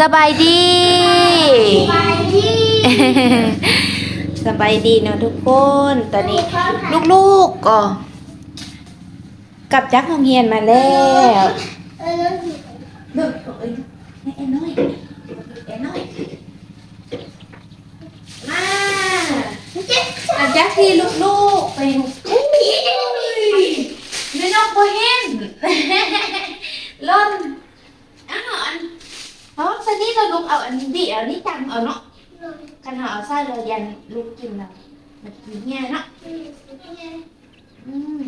สบายดีไปที่สบายดีเนาะทุกคน ตอนนี้ลูกๆก็กลับจากโรงเรียนมาแล้วเออแล้วเบิ่งเอ้ยให้ไอ้น้อยไอ้น้อยมาหลังจากที่ลูกๆไปอุ้ยไม่น้องบ่เห็นล่นอ้าว อันอ๋อตอนนี้เราลูกเอาอันนี้เอานี่จังเอาเนาะกันหาเอาไส้เรายันลูกกินแล้วมันกินแง่เนาะอืม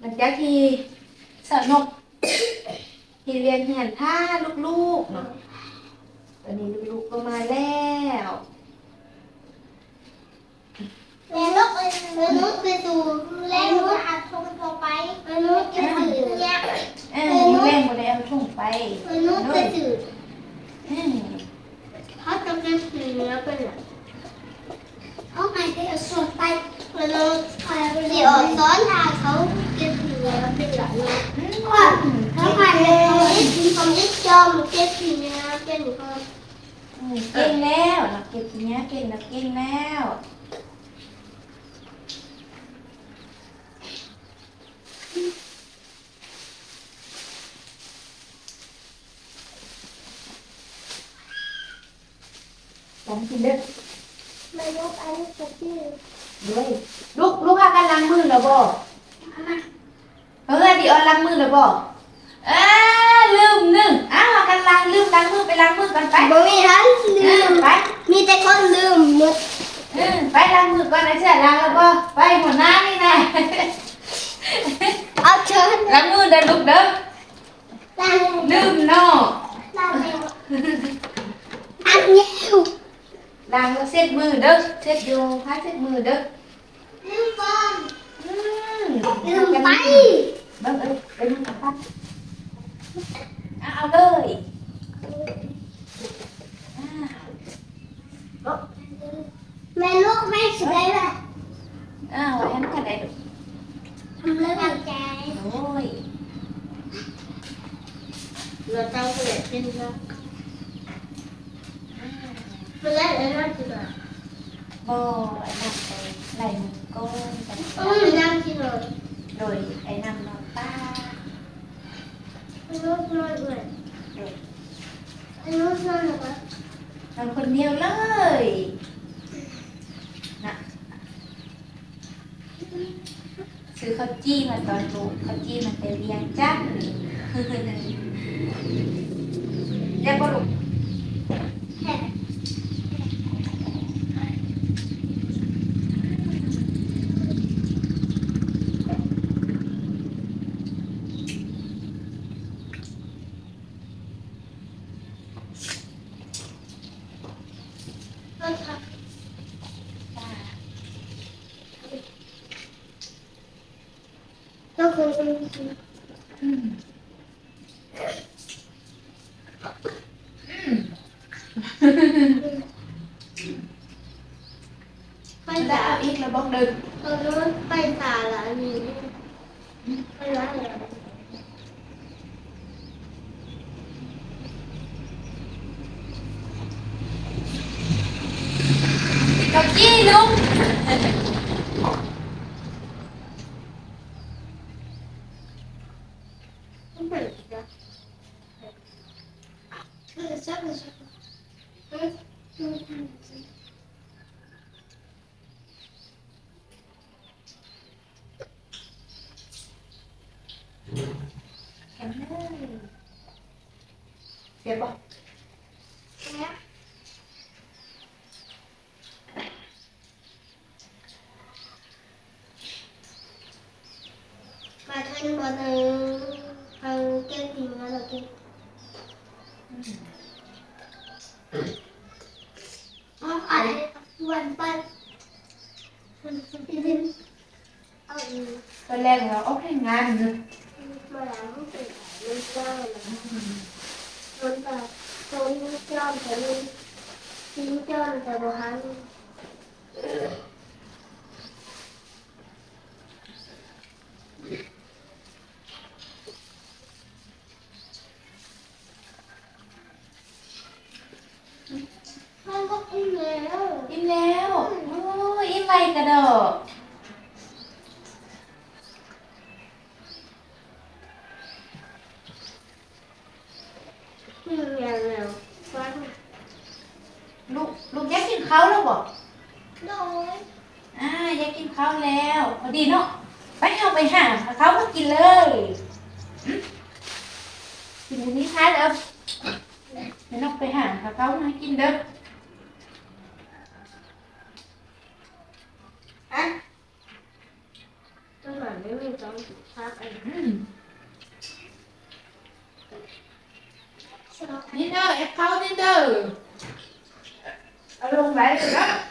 หลังจากที่สนุกที่เรียนเหียนท่าลูกๆเนาะตอนนี้ลูกๆก็มาแล้วแม่นกแม่นกไปสู่แรงนกอัดทงต่อไปแม่นกจะสื่อเนี่ย เออมีแรงบน ได้เอาถุงไปแม่นกจะสื่ออืมเขากำลังสื่อเนื้อเป็นหลักเขาหายไปเอาส่วนไปแม่นกคอยเดี๋ยวซ้อนทางเขาจะสื่อเนื้อเป็นหลักเลยอืมว่าเขาหายไปเขาได้กินคำยึดจอมจะสื่อเนื้อเป็นเขาอืมเก่งแล้วนักเก็บเนี้ยเก่งนักเก่งแล้ว ลองกินเด้อแม่นกอันนี้จะสื่อด้วยลูกลูกพากันล้างมือแล้วบ่เฮ้ยดิออนล้างมือแล้วบ่เอ้าลืมหนึ่งอ้าวพากันล้างลืมล้างมือไปล้างมือกันไปบ่มีทันเอลือมไปมีแต่คนลืมหมดเออไปล้างมือก่อนนะเสียล้างแล้วบ่ไปหมดหน้านี่นะเอาเชิญล้างมือเด้อลูกเด้อล้างลืมเนาะล้างแล้วอันนี้ ล้างแล้วเช็ดมือเด้อเช็ดอยู่พาเช็ดมือเด้อลืมก่อนอืมลืมไปเบิ่งเอ้ยไปดูกันปั๊บเอาเอาเลยอ้าวแม่ลูกแม่สวยแบบอ้าวแอมกันได้ดูทำเรื่องกับใจโอ้ยเราเจ้าก็เลยเป็นว่าเมื่อไรเราจะแบบบ่ไอ้นั่นไปไล่มือก้นกันต้องมีน้ำที่เราโดยไอ้นั่นนอนป้าลูกน้อยด้วยโดยลูกน้อยหรือเปล่านอนคนเดียวเลยนะซื้อข้าวจี้มาตอนลูกข้าวจี้มันไปเรียงจันทน์เรียกว่าลูก แค่ ป้า ก็คือเป็น อืม ไปไปแล้ตาวอีกแล้วบอกดึงตอนนู้นไปตาละนี่ไปร้านอะไรกับจี้ลุง ไม่เป็นไรเออใช่ใช่เออ แข็งเลยเสียบบอก มาทันบอลทางทางเก่งถึงมาแล้วเก่งอ๋ออะไรวันไปเอาตอนแก็อิ่มแล้ว อิ่มแล้ว โอ้ยอิ่มไรกระดอก 嗯你那，你跑你那，俺们。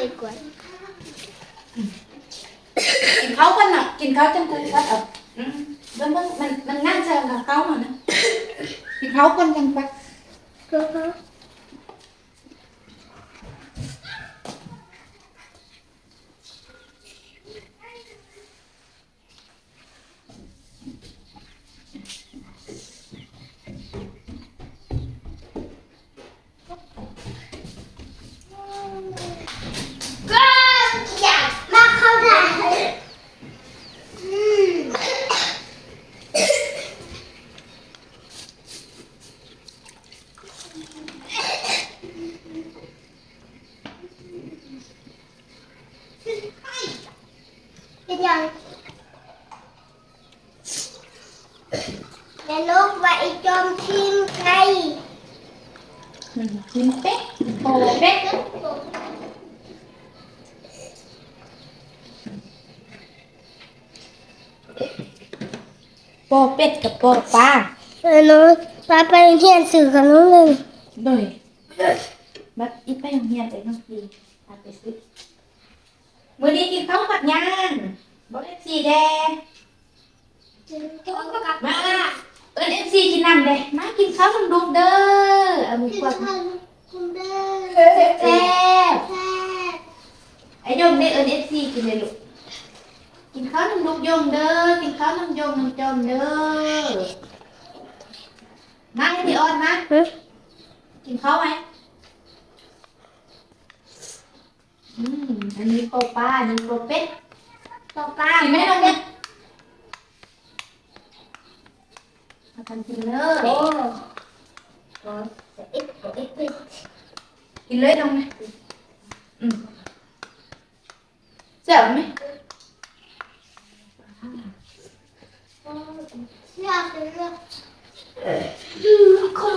Malikor. กินข้าวกันน่ะกินข้าวจังกูก็แบบมันมัเมันมันน่าจอกับข้าวมันนะกินข้าวกันไป มันเป๊ะโอเป๊ะปอเป็ดกับปอปลาเออน้องปลาไปเรียนสื่อกับน้องหนึ่งโดยบัดอีไปโรงเรียนไปน้องดีตาไปซื้อนี้กินข้าวกับย่างบ่ได้สีแดงกินข้าวกับมา เอิ้น FC กินน้ำเด้มากินข้าวน้ำดุกเด้อเอามือกวาดคุณเด้อแซ่บแซ่ไอ้ยงได้เอิ้น FC กินเลยลูกกินข้าวน้ำดุกยงเด้อกินข้าวน้ำยงน้ำจอมเด้อมาให้พี่ออนมาบกินข้าวไหมอืมอันนี้โปปลาอันนี้โปเป็ดต่อไปกินไหมน้องเนี่ย มาทำกินเลยโอ้โหเอ็ดเอ็ดเอ็ดกินเลยน้องเนี่ยอืมเจ๋อไหมอยากเป็นเองอืมคน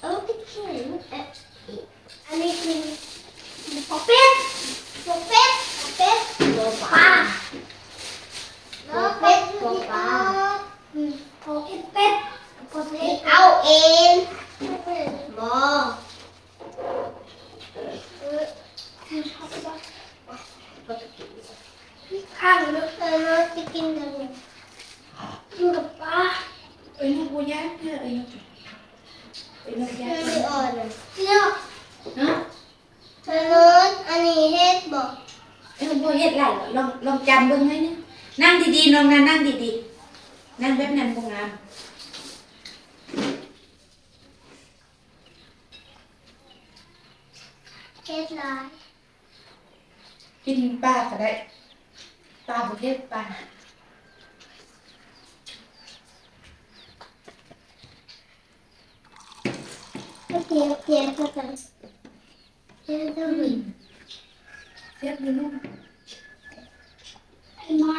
เออพี่เขียนเอ๊ะนนี้คือโปเป็ดโปเป็ดโปเป็ดโปปลาโปเป็ดโปปลาอืมโปเป็ดโปเป็ดเอาเองบอเออข้างนึกเลยนะจะกินกันเนี่ยกินกับปลา เอ้ยน้องกูย่างเถอะเอ้ยน้องเอ้ยน้องย่าง ไม่อ่อนเลยเนี่ย ฮะ เธอโน้นอันนี้เฮ็ดบอก เอ้ยน้องกูเฮ็ดไรเหรอลองลองจำเบิ่งให้เนี่ยนั่งดีๆน้องนะนั่ง ดีๆ นั่งแบบนั้นบ่งามเฮ็ดลายกินปลาก็ได้ปลาบ่เฮ็ดปลาก็เทียบเทียบกันเทียบกันเทียบอยู่นู่นไอ้ไม้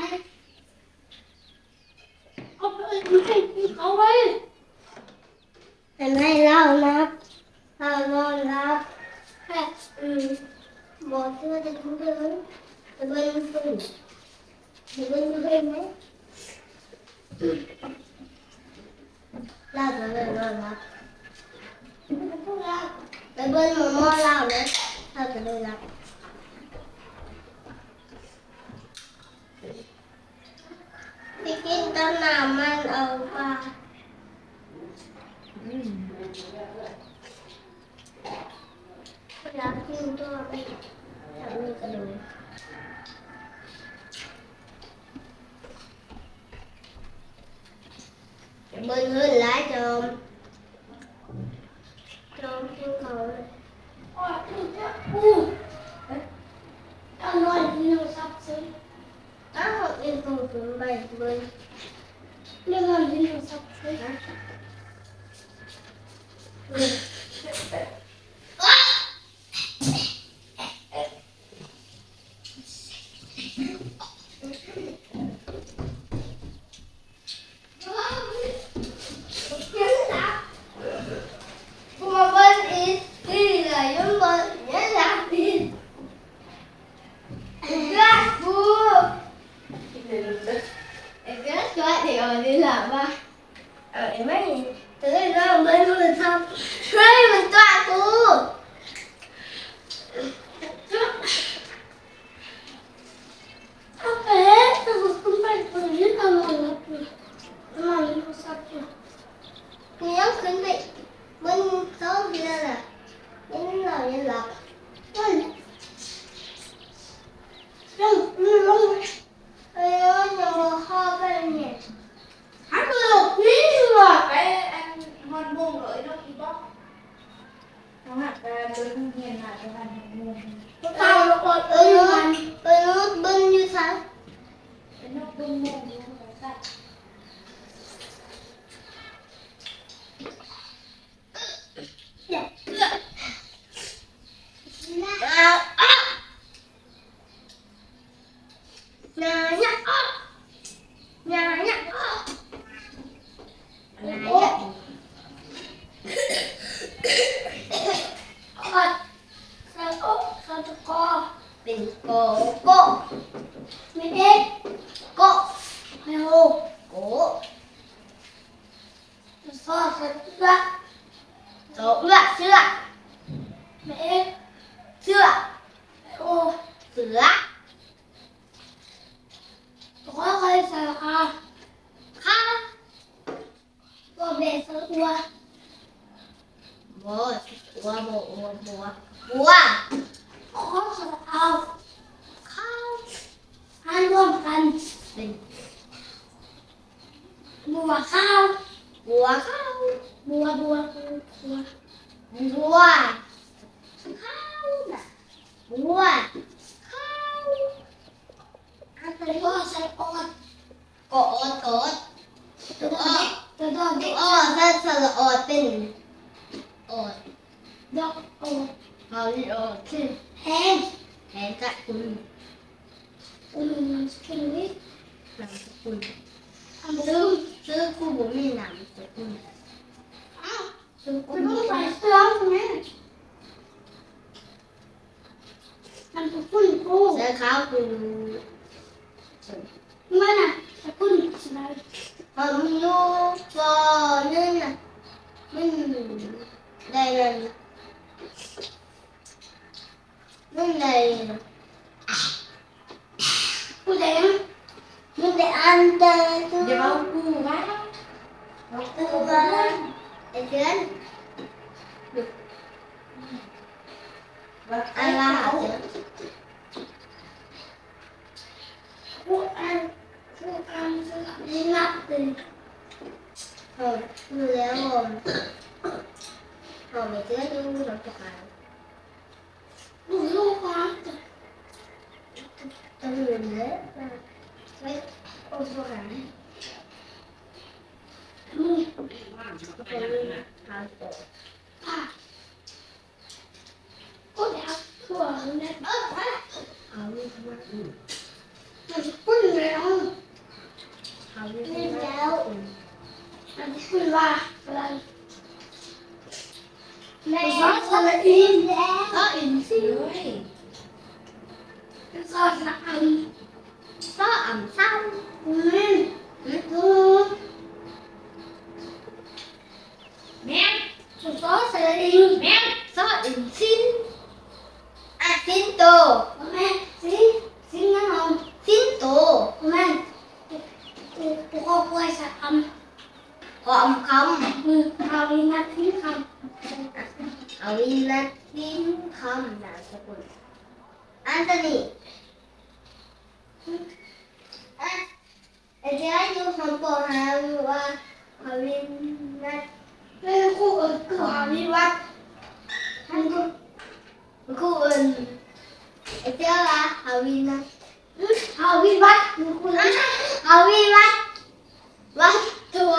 เอาไปไม่เอาไว้แต่ไม่เล่านะเรานอนรับแค่อืมบอกที่ว่าจะทุบเดินจะเป็นฝืนจะเป็นฝืนไหมเล่าจะเลยนอนรับไปเบิ้ลหมูหม้อเล่าเลยเราจะได้รับไปกินต้นน้ำมันเอาปลา อืม อยากกินตัวไปอยากมีกระดูกเบิ้ ลเบิ้ลหลายจอมจอมกินเขาเลยอ๋อนี่จาวเอ็น 我感觉没有 เป็นโกโก้ไม่เอ็กโกไฮโอโกซอสละโซละเสือไม่เอ็กเสือไฮโอเสือตัวเครใส่ค่ะตัวเบสตัวบัวบัวบัวบัวบัว ขอสารคาข้าวให้ร่วมกันเป็นบัวข้าวบัวข้าวบัวบัวบัวบัวข้าวนะบัวข้าวอันนี้ก็ใส่ออดกอดกอดตัวออดตัวอกเด็กออดถ้าสระออดเป็นออดดอกออด เขาเรียกออดคือแทนแทนกับคุณคุณนามสกุลวินามสกุลซื้อซื้อคู่บุ๋มมีหนามสกุลอ้าวซื้อคู่บุ๋มใส่เสื้อใช่ไหมนามสกุลกูเสื้อขาวกูมันอะสกุลอะไรผมรู้ว่านั่นน่ะมันได้นั่นนั่นได้กูได้มันได้อันเดียวเดี๋ยวเอากูไว้ตัวไอ้เดือ นอะไรเดือนผู้อันผู้อันนี่นับเลยโอ้ดูแล้วผมผมไม่เจอดูหลังจากนั้นดูลูกครับ จะดูเลยไม่โอ้สวยลูกเป็นทางโตค่ะก็เดี๋ยวถั่วเนี่ยเออเอาลูกมามันจะปุ้นแล้วเอาลูกมาแล้วมันจะปุ้นว่าอะไรแม่ซอสอะไรอินแล้วก็อินสิด้วยซอสละอันซอสอ่ำซ้ำอืมอืมแม่งซอสอะไรอินแม่งซออินซินอะซินโตแม่ซินซินยังไงซินโตแม่กูกูก็กล้วยสักคำก็อมคำมือเอาวินัดทิ้งคำเอาวินัดทิ้งคำนามสกุลอันโตนี อะไอ้เจ้าอยู่คำบอกหาว่าเอาวินัดไม่คู่เออคือหาวิวัฒน์มันก็กวินไอ้เจ้าละฮาวินวิวัดมันคุณฮาวิวัดวัดตัว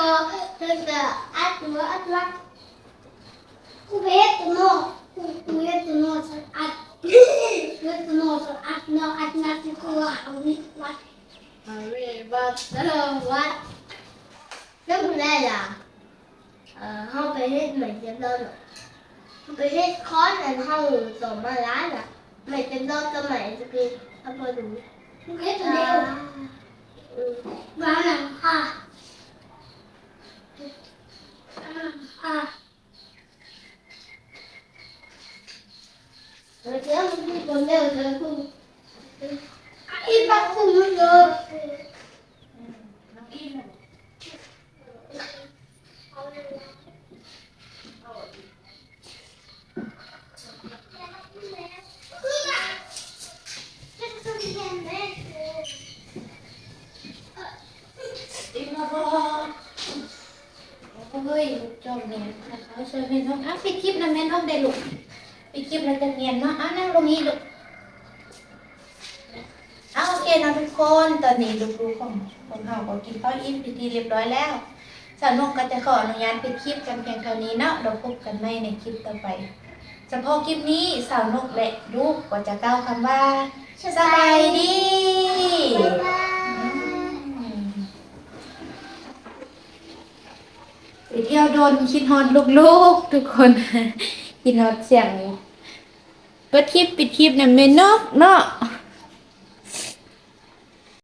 ตัวอัดตัวอัดวัดกูเบสตัวโน่กูเบสตัวโน่สักอัดตัวโน่อัด โน่อัดนัดที่กูว่าฮาวิวัดฮาวิวัดแล้ววัดแล้วคุณได้ล่ะเอ่อห้องไปเฮ็ดเหมือนเดิมเลยไปเฮ็ดคอร์สอันเฮาสอมาล้านอะไม่เต็มรอบสมัยจะคือทำพอดูเฮ็ดเดียวบ้านหลังค่ะค่ะเออเจ้ามันมีคน เดียวเธอคุณอีบักคุณมันเยอะน้องอินน่ะอินมาบอกโอ้ยจอมเนี่ยเขาช่วยแม่น้องอะปิดคลิปนะแม่น้องได้ลูก ปิดคลิปแล้วจะเนียนเนาะอะนั่งลงนี้ลูกเอาโอเคนะทุกคนตอนนี้ลูกๆของของเราก็กินข้าวอิ่มพิธีเรียบร้อยแล้วสาวนุกก็จะขออนุญาตปิดคลิปกันเพียงเท่านี้เนาะเราพบกันใหม่ในคลิปต่อไปเฉพาะคลิปนี้สาวนุกและลูกก็จะกล่าวคำว่าสบายดีไปเที่ยวโดนคิดฮอดลูกๆทุกคนคิดฮอดเสียง เปิดคลิปปิดคลิปเนี่ยเมนเนาะเนาะ